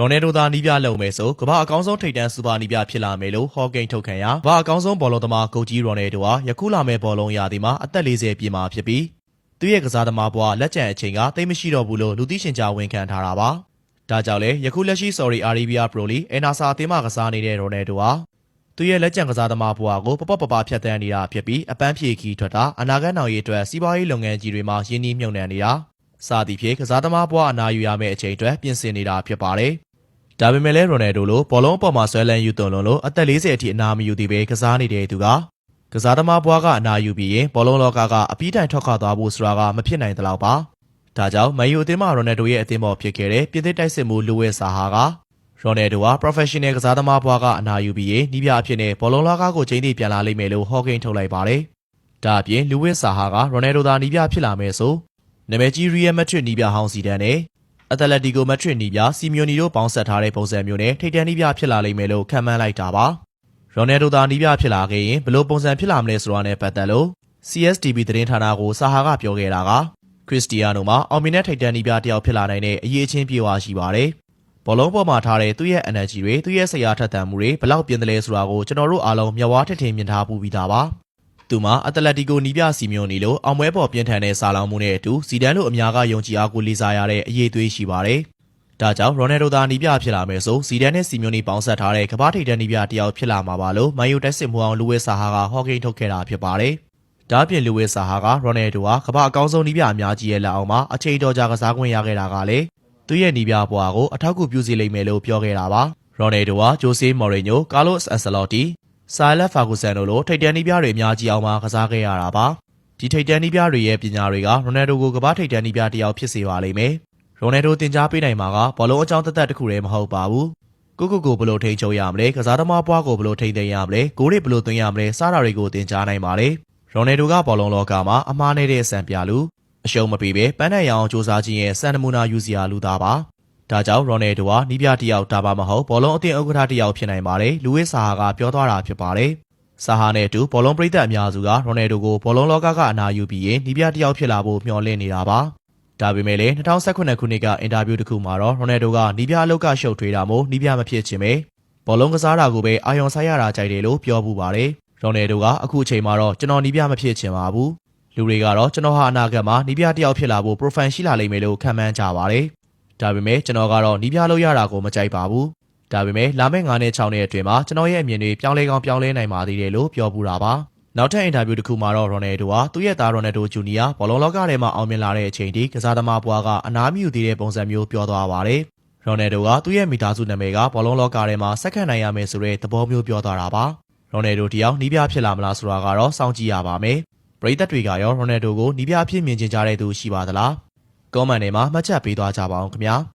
ရိုနယ်ဒိုသာနီးပြလုံမယ်ဆိုကမ္ဘာအကောင်းဆုံးထိပ်တန်းစူပါနီးပြဖြစ်လာမယ်လို့ဟော့ကိန်းထုတ်ခံရကမ္ဘာအကောင်းဆုံးဘောလုံးသမားကိုကြီးရိုနယ်ဒိုဟာယခုလာမယ့်ဘောလုံးရာသီမှာအသက်40ပြည့်မှာဖြစ်ပြီးသူ့ရဲ့ကစားသမားဘဝလက်ကျန်အချိန်ကသိမ့်မရှိတော့ဘူးလို့လူသိရှင်ကြားဝန်ခံထားတာပါဒါကြောင့်လေယခုလက်ရှိ Saudi Arabia Pro League အနာဆာအသင်းမှကစားနေတဲ့ရိုနယ်ဒိုဟာသူရဲ့လက်ကျန်ကစားသမားဘဝကိုပပပပဖြတ်သန်းနေတာဖြစ်ပြီးအပန်းဖြေခီထွက်တာအနာဂတ်နောက်ရေးအတွက်စီးပွားရေးလုပ်ငန်းကြီးတွေမှာရင်းနှီးမြှုပ်နှံနေတာစသည်ဖြင့်ကစားသမားဘဝအနာယူရမယ့်အချိန်အတွက်ပြင်ဆင်နေတာဖြစ်ပါတယ်။ ဒါပေမဲ့လည်းရိုနယ်ဒိုလိုဘောလုံးအပေါ်မှာဆွဲလန်းယူသွန်လွန်လို့အသက်40အထိအနာမယူသေးပဲကစားနေတဲ့သူကကစားသမားဘဝကအနာယူပြီးရင်ဘောလုံးလောကကအပီးတိုင်ထွက်ခွာသွားဖို့ဆိုတာကမဖြစ်နိုင်သလောက်ပါ။ဒါကြောင့်မန်ယူအသင်းမှာရိုနယ်ဒိုရဲ့အသင်းပေါ်ဖြစ်ခဲ့တဲ့ပြည်သစ်တိုက်စစ်မှုလူဝဲစာဟာကရိုနယ်ဒိုဟာ professional ကစားသမားဘဝကအနာယူပြီးရင်နီးပြအဖြစ်နဲ့ဘောလုံးလောကကိုချိန်တည်ပြန်လာလိမ့်မယ်လို့ဟော့ကိန်းထုတ်လိုက်ပါတယ်။ဒါအပြင်လူဝဲစာဟာကရိုနယ်ဒိုသာနီးပြဖြစ်လာမယ်ဆိုနာမည်ကြီးရီယယ်မက်ဒရစ်နီးပြဟောင်းစီဒန်နဲ့ အက်တလက်တီကိုမက်ဒရစ်နီးပြစီမီယိုနီတို့ပေါင်းဆက်ထားတဲ့ပုံစံမျိုးနဲ့ထိပ်တန်းနီးပြဖြစ်လာလိမ့်မယ်လို့ခန့်မှန်းလိုက်တာပါ။ရိုနယ်ဒိုသာနီးပြဖြစ်လာခဲ့ရင်ဘယ်လိုပုံစံဖြစ်လာမလဲဆိုတာနဲ့ပတ်သက်လို့ CSTV သတင်းဌာနကိုစာဟာကပြောခဲ့တာကခရစ္စတီယာနိုမှာအောင်မြင်တဲ့ထိပ်တန်းနီးပြတစ်ယောက်ဖြစ်လာနိုင်တဲ့အရေးချင်းပြေဝရှိပါတယ်။ဘောလုံးပေါ်မှာထားတဲ့သူ့ရဲ့ energy တွေသူ့ရဲ့ဆရာထက်သန်မှုတွေဘယ်လောက်ပြင်းတယ်လဲဆိုတာကိုကျွန်တော်တို့အားလုံးမျက်ဝါးထင်ထင်မြင်ထားပူပြီးသားပါ။ သူမှာအက်တလက်တီကိုနီးပြစီမီယိုနီလိုအောင်ပွဲပေါ်ပြင်းထန်တဲ့စာလောင်မှုနဲ့အတူဇီဒန်လိုအများကယုံကြည်အားကိုလေးစားရတဲ့အရေးသွေးရှိပါတယ်။ဒါကြောင့်ရိုနယ်ဒိုသာနီးပြဖြစ်လာမယ်ဆိုဇီဒန်နဲ့စီမီယိုနီပေါင်းဆက်ထားတဲ့ကမ္ဘာထိပ်တန်းနီးပြတစ်ယောက်ဖြစ်လာမှာပါလို့မန်ယူတက်စစ်မှုအောင်လူဝဲစာဟာကဟော့ကိန်းထုတ်ခဲ့တာဖြစ်ပါတယ်။ဒါ့အပြင်လူဝဲစာဟာကရိုနယ်ဒိုဟာကမ္ဘာအကောင်းဆုံးနီးပြအများကြီးရဲ့လက်အောက်မှာအချိန်တော်ကြာကစားခွင့်ရခဲ့တာကလည်းသူ့ရဲ့နီးပြဘွားကိုအထောက်အကူပြုစေလိမ့်မယ်လို့ပြောခဲ့တာပါ။ရိုနယ်ဒိုဟာဂျိုဆေးမော်ရီညိုကာလိုစ်အန်ဆယ်လော်တီ ဆာလက်ဖာဂူဆန်တို့လိုထိပ်တန်းနီးပြတွေအများကြီးအောင်မှာကစားခဲ့ရတာပါ။ဒီထိပ်တန်းနီးပြတွေရဲ့ပညာတွေကရိုနယ်ဒိုကိုကမ္ဘာထိပ်တန်းနီးပြတစ်ယောက်ဖြစ်စေပါလိမ့်မယ်။ရိုနယ်ဒိုတင် जा ပေးနိုင်မှာကဘောလုံးအကြောင်းသက်သက်တစ်ခုတည်းမဟုတ်ပါဘူး။ကိုကိုကိုဘယ်လိုထိန်းချုပ်ရမလဲကစားသမားဘွားကိုဘယ်လိုထိန်းသိမ်းရမလဲဂိုးတွေဘယ်လိုသွင်းရမလဲစတာတွေကိုတင် जा နိုင်ပါလေ။ရိုနယ်ဒိုကဘောလုံးလောကမှာအမားနေတဲ့စံပြလူအရှုံးမပေးပဲပန်းနိုင်ရအောင်စူးစမ်းခြင်းရဲ့စံနမူနာယူစရာလူသားပါ။ ဒါကြောင့်ရိုနယ်ဒိုဟာနီးပြတစ်ယောက်ဒါမှမဟုတ်ဘောလုံးအသင်းဥက္ကဋ္ဌတစ်ယောက်ဖြစ်နိုင်ပါတယ်။လူဝစ်ဆာဟာကပြောသွားတာဖြစ်ပါတယ်။ဆာဟာနဲ့အတူဘောလုံးပရိသတ်အများစုကရိုနယ်ဒိုကိုဘောလုံးလောကကအနာယူပြီးရင်နီးပြတစ်ယောက်ဖြစ်လာဖို့မျှော်လင့်နေတာပါ။ဒါပေမဲ့လည်း2018ခုနှစ်ကအင်တာဗျူးတစ်ခုမှာတော့ရိုနယ်ဒိုကနီးပြအလုပ်ကရှုပ်ထွေးတာမို့နီးပြမဖြစ်ချင်ပဲဘောလုံးကစားတာကိုပဲအာရုံစိုက်ရတာကြိုက်တယ်လို့ပြောပူပါတယ်။ရိုနယ်ဒိုကအခုအချိန်မှာတော့ကျွန်တော်နီးပြမဖြစ်ချင်ပါဘူး။လူတွေကတော့ကျွန်တော်ဟာအနာဂတ်မှာနီးပြတစ်ယောက်ဖြစ်လာဖို့ profile ရှိလာလိမ့်မယ်လို့ခန့်မှန်းကြပါတယ်။ ဒါပေမဲ့ကျွန်တော်ကတော့နီးပြလို့ရတာကိုမကြိုက်ပါဘူး။ဒါပေမဲ့လာမယ့်9နှစ်6နှစ်အတွင်းမှာကျွန်တော်ရဲ့အမြင်တွေပြောင်းလဲကောင်းပြောင်းလဲနိုင်ပါသေးတယ်လို့ပြောပူတာပါ။နောက်ထပ်အင်တာဗျူးတစ်ခုမှာတော့ရိုနယ်ဒိုဟာသူ့ရဲ့သားရိုနယ်ဒိုဂျူနီယာဘောလုံးလောကထဲမှာအောင်မြင်လာတဲ့အချိန်ထိကစားသမားဘွားကအနားမယူသေးတဲ့ပုံစံမျိုးပြောသွားပါတယ်။ရိုနယ်ဒိုကသူ့ရဲ့မိသားစုနာမည်ကဘောလုံးလောကထဲမှာစက္ကန့်နိုင်ရမယ်ဆိုတဲ့သဘောမျိုးပြောသွားတာပါ။ရိုနယ်ဒိုတယောက်နီးပြဖြစ်လာမလားဆိုတာကတော့စောင့်ကြည့်ရပါမယ်။ပရိသတ်တွေကရောရိုနယ်ဒိုကိုနီးပြအဖြစ်မြင်ကျင်ကြတဲ့သူရှိပါသလား။ ကောမန်ထဲမှာမှတ်ချက်ပေးသွားကြပါအောင်ခင်ဗျာ။